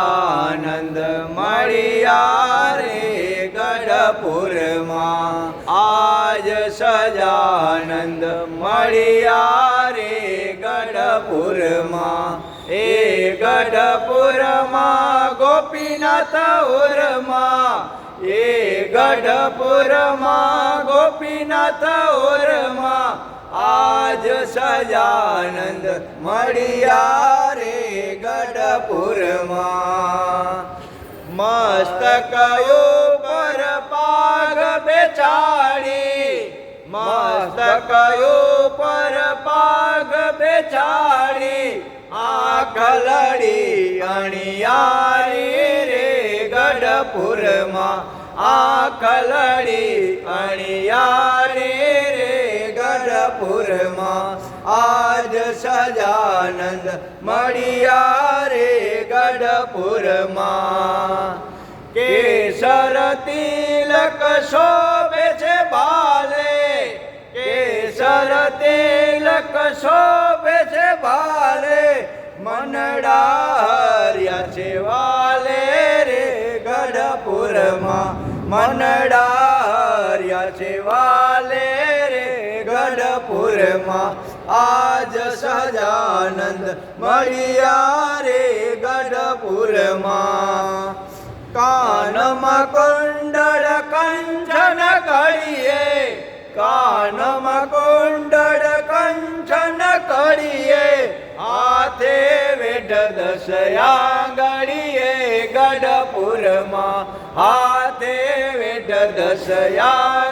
આનંદ મળ્યા રે ગઢપુરમાં. આજ સજાનંદ મળ્યા રે ગઢપુરમાં. એ ગઢપુરમાં ગોપીનાથ ઉરમાં. એ ગઢપુરમાં ગોપીનાથ ઉરમાં. આજ સજાનંદ મળ્યા ગઢપુરમાં મસ્તક ઉપર પાગ બેચાડી મસ્તકયો પર પાગ બેચાડી કલડી અણિયારી રે ગઢપુરમાં આખલડી અણિયારી રે ગઢપુરમાં. આજ સજાનંદ મળ્યા રે ગઢપુરમાં. કેસર તિલક શોભે છે બાલે. કેસર તિલક શોભે છે બાલે. મનડાર્યા છે વાલે રે ગઢપુરમાં. મનડાર્યા ગઢપુરમાં આજ સજાનંદ મળ્યા રે ગઢપુરમાં. કાનમાં કુંડળ કંચન ઘડીએ, કાનમાં કુંડળ કંચન ઘડીએ, હાથે વેઢ દશયા ગળીએ ગઢપુરમાં. હાથે વેઢ દશયા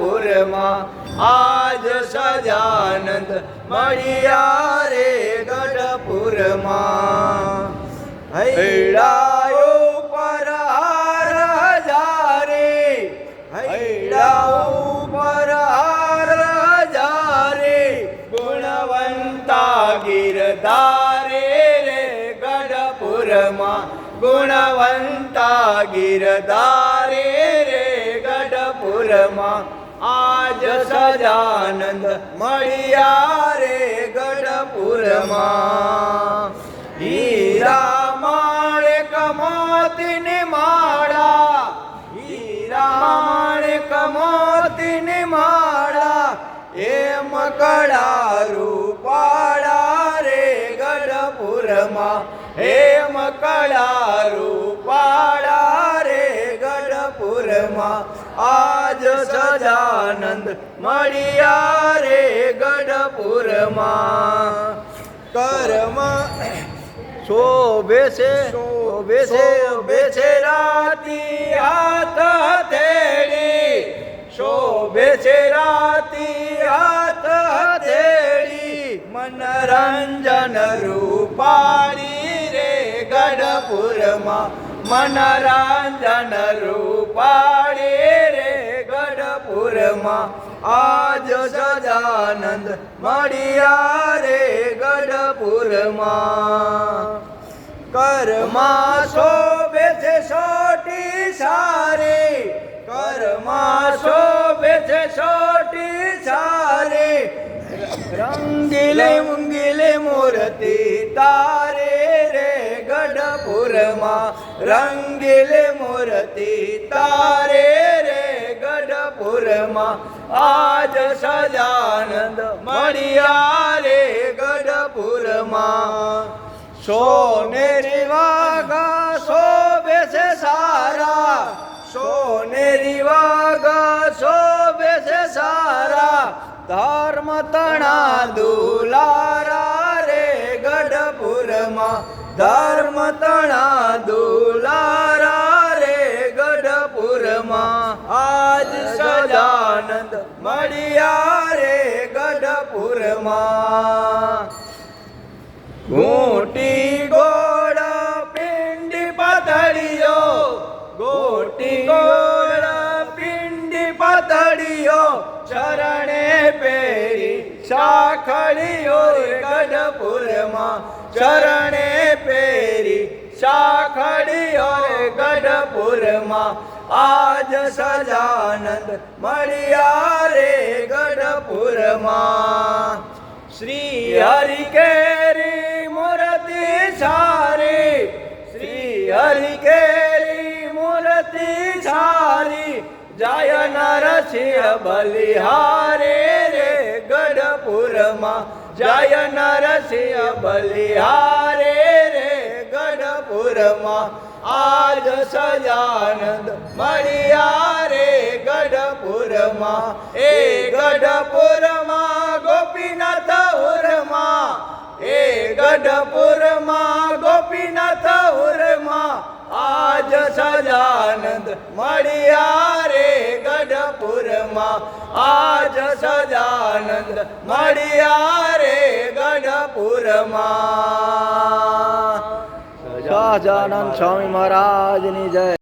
ગઢપુરમાં આજ સજાનંદ મળ્યા રે ગઢપુરમાં. હૈડાયો પર હાર હજારે હૈડાઓ પર હાર હજારે, ગુણવંતા ગિરધારે રે ગઢપુરમાં. ગુણવંતા ગિરધારે રે ગઢપુરમાં. આજ સદાનંદ મળ્યા રે ગઢપુરમાં. હીરા માણેક મોતીની માળા. હીરા માણેક મોતીની માળા. એમ કડા રૂપાળા રે ગઢપુરમાં. એમ કડા રૂપાળા રે ગઢપુરમાં. આજ સદાનંદ મળ્યા રે ગઢપુરમાં. કર્મ શોભે છે શોભે છે શોભે છે. રાતી હાથ હથેળી. શોભે છે રાતી હાથ હથેળી. મનોરંજન રૂપાળી રે ગઢપુરમાં. મનરંજન રૂપાળી રે ગઢપુરમાં. આજ સજાનંદ મળ્યા રે ગઢપુરમાં. કર્મા શોભે છે સોટી સારી. કર્મા શોભે છે સોટી સારી. રંગીલે મુંગીલે મૂર્તિ રે ગઢપુરમાં રંગીલે મૂર્તિ તારે રે ગઢપુરમાં. આજ સજાનંદ મળ્યા રે ગઢપુરમાં. સોનેરી વાગા શોભે છે સારા. સોનેરી વાગા શોભે છે સારા. ધર્મ તણા દુલારા રે ગઢપુરમાં. ધર્મ તણા દુલારા રે ગઢપુરમાં. આજ સદાનંદ મળ્યા રે ગઢપુરમાં. ઘૂંટી ગોળ પિંડી પાતળીયો ગોટી ગોળ પિંડી પાતળીયો ચરણે પેરી શાખડીયો રે ગઢપુરમાં. ચરણે શાખડીયો રે ગઢપુરમાં આજ સજાનંદ મળ્યા રે ગઢપુરમાં. શ્રી હરિ કેરી મૂર્તિ સારી, શ્રી હરિ કેરી મૂર્તિ સારી, જય નરસિંહ બલિહારે રે ગઢપુરમાં, જય નરસિંહ બલિહારે રે ગઢપુરમાં આજ સજાનંદ મળ્યા રે ગઢપુરમાં. એ ગઢપુરમાં ગોપીનાથ ઉરમાં એ ગઢપુરમાં ગોપીનાથ ઉરમાં આજ સજાનંદ મળ્યા રે ગઢપુરમાં. આજ સજાનંદ મળ્યા રે ગઢપુરમાં. સહજાનંદ સ્વામી મહારાજની જય.